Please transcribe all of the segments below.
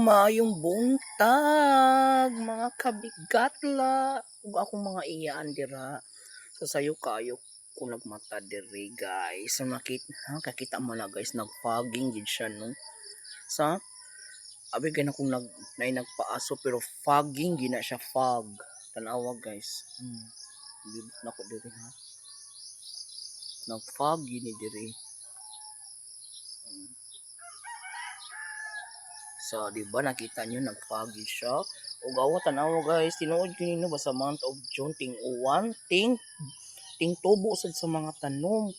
maayong buntag, mga kabigatla, ug akong mga iyaan dira. So sayo kayo ko nagmata diri guys. So makita, ha, kakita mo na guys, nagfogging gid siya no. Sa abi gana kung nag nay nagpaaso pero fogging gina siya fog. Tanawa guys. Hmm. Libot na ko diri ha. Nag-fog gini diri. So, di ba nakita nyo nag-foggy siya? O gawa tanawa guys, tinuod ko nino ba sa month of June ting uwan, ting ting tubo sad sa mga tanom.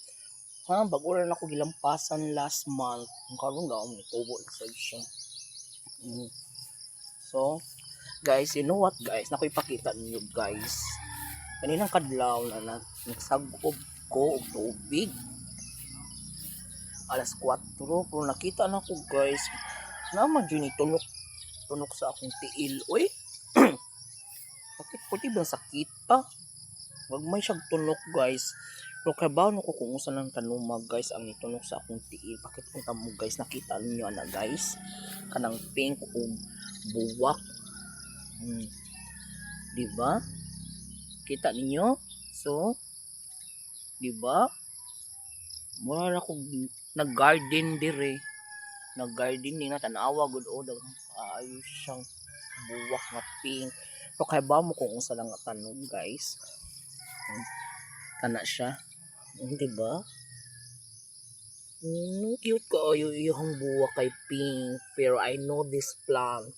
Ha, bago rin ako gilampasan last month. Ang karon gaon ni tubo na sad siya. Mm. So, guys, you know what guys? Nakoy ipakita ninyo guys. Kaninang kadlaw na na nagsagob ko og tubig. Alas 4 pero nakita na ko guys naman dyan tunok tunok sa akong tiil uy bakit puti ba sakit pa? Wag may siyang tunok guys. Pero kabaw no ko kung usa ng tanumag guys ang itunok sa akong tiil bakit kung tamo guys nakita ninyo ana guys? Kanang pink ug buwak. Hmm. di kita ninyo? So di ba? Mura na ko nag-garden dire nag-gardening na tanawa gud o dag ayos siyang buwak na pink. So kay ba mo kung unsa lang nga tanom guys? Hmm. kana siya. Hmm, di ba mm, cute ko ayo iyong buwak kay pink pero I know this plant.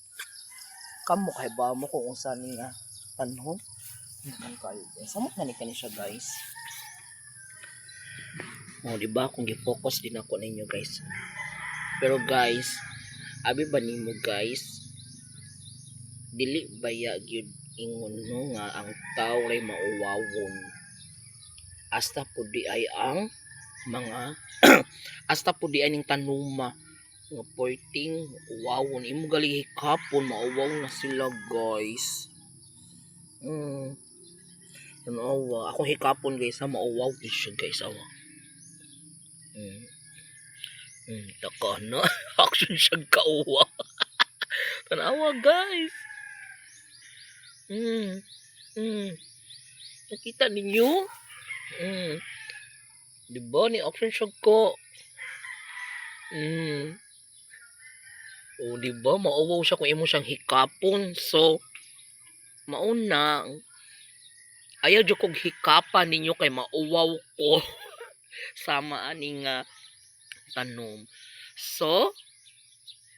Kamo kay ba mo kung unsa niya tanom Ano kayo guys samot na ni kani siya guys. Oh, di ba kung gi-focus din ako ninyo guys. Pero guys, abi ba nimo guys? Dili baya gyud ingon no nga ang tao ay mauwawon. Hasta po di ay ang mga hasta po di ay ning tanuma nga porting uwawon imo gali hikapon mauwaw na sila guys. Mm. Ano ako hikapon guys ha mauwaw siya guys awa. Mm. Hmm, taka na. Action siya kauwa. Tanawa, guys. Hmm. Hmm. Nakita ninyo? Hmm. Di ba ni action siya ko? Hmm. O, di ba? Mauwaw siya kung imo siyang hikapon. So, mauna, ayaw dyo kong hikapan ninyo kay mauwaw ko. Sama ani nga tanom. So,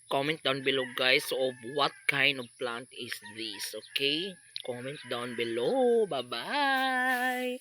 comment down below guys of what kind of plant is this, okay? Comment down below. Bye-bye!